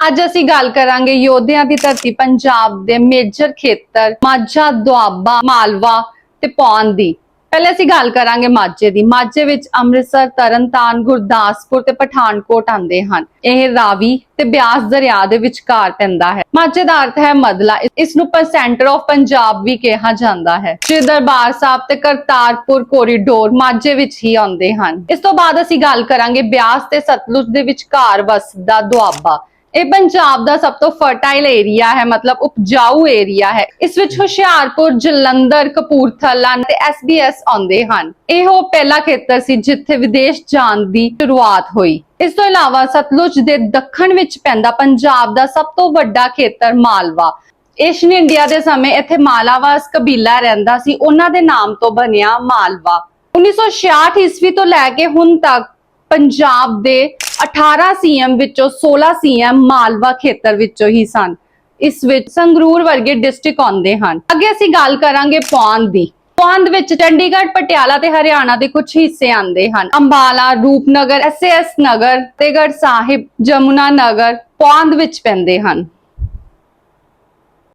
ਅੱਜ ਅਸੀਂ ਗੱਲ ਕਰਾਂਗੇ ਯੋਧਿਆਂ ਦੀ ਧਰਤੀ ਪੰਜਾਬ ਦੇ ਮੇਜਰ ਖੇਤਰ ਮਾਝਾ, ਦੁਆਬਾ, ਮਾਲਵਾ ਤੇ ਪੌਂਦ ਦੀ। ਪਹਿਲੇ ਅਸੀਂ ਗੱਲ ਕਰਾਂਗੇ ਮਾਝੇ ਦੀ। ਮਾਝੇ ਵਿੱਚ ਅੰਮ੍ਰਿਤਸਰ, ਤਰਨਤਾਰਨ, ਗੁਰਦਾਸਪੁਰ ਤੇ ਪਠਾਨਕੋਟ ਆਉਂਦੇ ਹਨ। ਇਹ ਰਾਵੀ ਤੇ ਬਿਆਸ ਦਰਿਆ ਦੇ ਵਿਚਕਾਰ ਪੈਂਦਾ ਹੈ। ਮਾਝੇ ਦਾ ਅਰਥ ਹੈ ਮਦਲਾ। ਇਸ ਨੂੰ ਸੈਂਟਰ ਆਫ ਪੰਜਾਬ ਵੀ ਕਿਹਾ ਜਾਂਦਾ ਹੈ। ਸ਼੍ਰੀ ਦਰਬਾਰ ਸਾਹਿਬ ਤੇ ਕਰਤਾਰਪੁਰ ਕੋਰੀਡੋਰ ਮਾਝੇ ਵਿੱਚ ਹੀ ਆਉਂਦੇ ਹਨ। ਇਸ ਤੋਂ ਬਾਅਦ ਅਸੀਂ ਗੱਲ ਕਰਾਂਗੇ ਬਿਆਸ ਤੇ ਸਤਲੁਜ ਦੇ ਵਿਚਕਾਰ ਵਸਦਾ ਦੁਆਬਾ। ਇਹ ਪੰਜਾਬ ਦਾ ਸਭ ਤੋਂ ਫਰਟਾਈਲ ਏਰੀਆ ਹੈ, ਮਤਲਬ ਉਪਜਾਊ ਏਰੀਆ ਹੈ। ਇਸ ਵਿੱਚ ਹੁਸ਼ਿਆਰਪੁਰ, ਜਲੰਧਰ, ਕਪੂਰਥਲਾ ਤੇ SBS ਆਉਂਦੇ ਹਨ। ਇਹ ਉਹ ਪਹਿਲਾ ਖੇਤਰ ਸੀ ਜਿੱਥੇ ਵਿਦੇਸ਼ ਜਾਣ ਦੀ ਸ਼ੁਰੂਆਤ ਹੋਈ। ਇਸ ਤੋਂ ਇਲਾਵਾ ਸਤਲੁਜ ਦੇ ਦੱਖਣ ਵਿੱਚ ਪੈਂਦਾ ਪੰਜਾਬ ਦਾ ਸਭ ਤੋਂ ਵੱਡਾ ਖੇਤਰ ਮਾਲਵਾ। ਏਸ਼ੀਅਨ ਇੰਡੀਆ ਦੇ ਸਮੇਂ ਇੱਥੇ ਮਾਲਾਵਾਸ ਕਬੀਲਾ ਰਹਿੰਦਾ ਸੀ। ਉਹਨਾਂ ਦੇ ਨਾਮ ਤੋਂ ਬਣਿਆ ਮਾਲਵਾ। 1966 ਈਸਵੀ ਤੋਂ ਲੈ ਕੇ ਹੁਣ ਤੱਕ ਪੰਜਾਬ ਦੇ 18 ਸੀਐਮ ਵਿੱਚੋਂ 16 ਸੀਐਮ ਮਾਲਵਾ ਖੇਤਰ ਵਿੱਚੋਂ ਹੀ ਸਨ। ਇਸ ਵਿੱਚ ਸੰਗਰੂਰ ਵਰਗੇ ਡਿਸਟ੍ਰਿਕਟ ਆਉਂਦੇ ਹਨ। ਅੱਗੇ ਅਸੀਂ ਗੱਲ ਕਰਾਂਗੇ ਪੌਂਦ ਦੀ। ਪੌਂਦ ਵਿੱਚ ਚੰਡੀਗੜ੍ਹ, ਪਟਿਆਲਾ ਤੇ ਹਰਿਆਣਾ ਦੇ ਕੁਝ ਹਿੱਸੇ ਆਉਂਦੇ ਹਨ। ਅੰਬਾਲਾ, ਰੂਪਨਗਰ ਐਸਐਸ ਨਗਰ ਤੇਗੜ ਸਾਹਿਬ, ਜਮੁਨਾ ਨਗਰ ਪੌਂਦ ਵਿੱਚ ਪੈਂਦੇ ਹਨ।